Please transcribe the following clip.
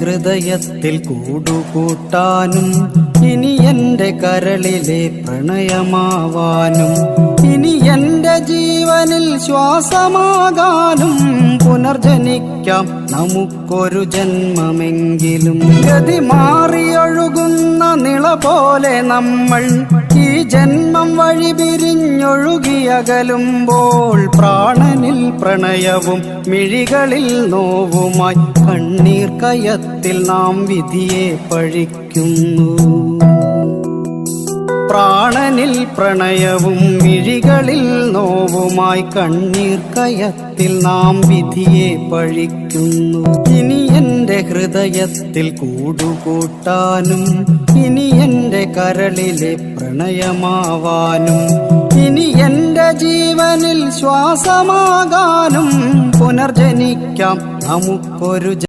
ഹൃദയത്തിൽ കൂടുകൂട്ടാനും ഇനി എന്റെ കരളിലെ പ്രണയമാവാനും ഇനി എന്റെ ജീവനിൽ ശ്വാസമാകാനും പുനർജനിക്കാം. നമുക്കൊരു ജന്മമെങ്കിലും ഗതി മാറിയൊഴുകുന്ന നിള പോലെ നമ്മൾ ജന്മം വഴി പിരിഞ്ഞൊഴുകിയകലുമ്പോൾ പ്രാണനിൽ പ്രണയവും മിഴികളിൽ നോവുമായി കണ്ണീർ കയത്തിൽ നാം വിധിയെ പഴിക്കുന്നു. പ്രാണനിൽ പ്രണയവും മിഴികളിൽ നോവുമായി കണ്ണീർ കയത്തിൽ നാം വിധിയെ പഴിക്കുന്നു. ഇനി ഹൃദയത്തിൽ കൂടുകൂട്ടാനും ഇനി എന്റെ കരളിലെ പ്രണയമാവാനും ഇനി എന്റെ ജീവനിൽ ശ്വാസമാകാനും പുനർജനിക്കാം നമുക്കൊരു